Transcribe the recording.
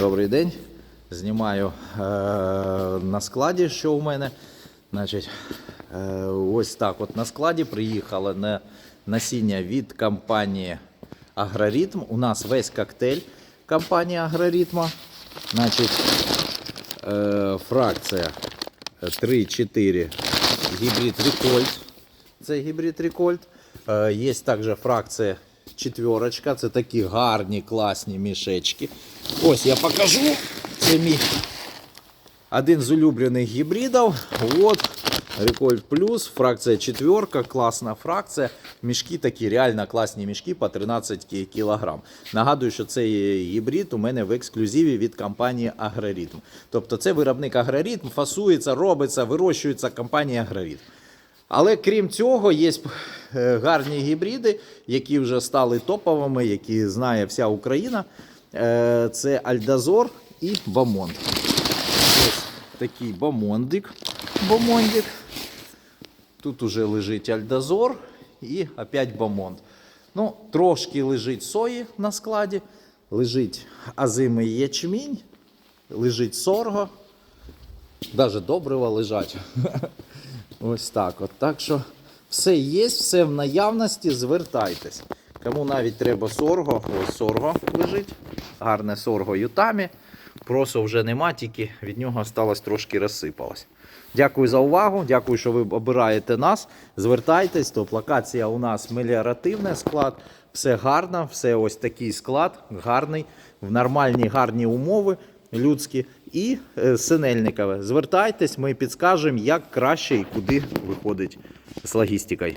Добрий день. Знімаю е, на складі, що у мене. Значить, е, ось так от на складі приїхало на насіння від компанії Агроритм. У нас весь коктейль компанії Агроритма. Значить, е, фракція 3-4 гібрид Рекольт. Це гібрид Рекольт. Е, Є також фракція четверочка. Це такі гарні, класні мішечки. Ось я покажу. Це мій один з улюблених гібридів. От. Рекольт Плюс, фракція четверка, класна фракція. Мішки такі реально класні мішки по 13 кг. Нагадую, що цей гібрид у мене в ексклюзиві від компанії Агроритм. Тобто це виробник Агроритм, фасується, робиться, вирощується компанія Агроритм. Але крім цього, є гарні гібриди, які вже стали топовими, які знає вся Україна. Е, Це Альдазор і Бамонд. Ось такий бамондик. Бамондик. Тут уже лежить Альдазор і опять бамонд. Ну, трошки лежить сої на складі, лежить азимий ячмінь, лежить сорго. Навіть добрива лежать. Ось так. От. Так що все є, все в наявності, звертайтесь. Кому навіть треба сорго, ось сорго лежить. Гарне сорго ютамі. Просо вже нема, тільки від нього сталося трошки розсипалось. Дякую за увагу. Дякую, що ви обираєте нас. Звертайтесь, то локація у нас меліоративний склад. Все гарно, все ось такий склад, гарний, в нормальні гарні умови людські і е, синельникове. Звертайтесь, ми підскажемо, як краще і куди виходить з логістикою.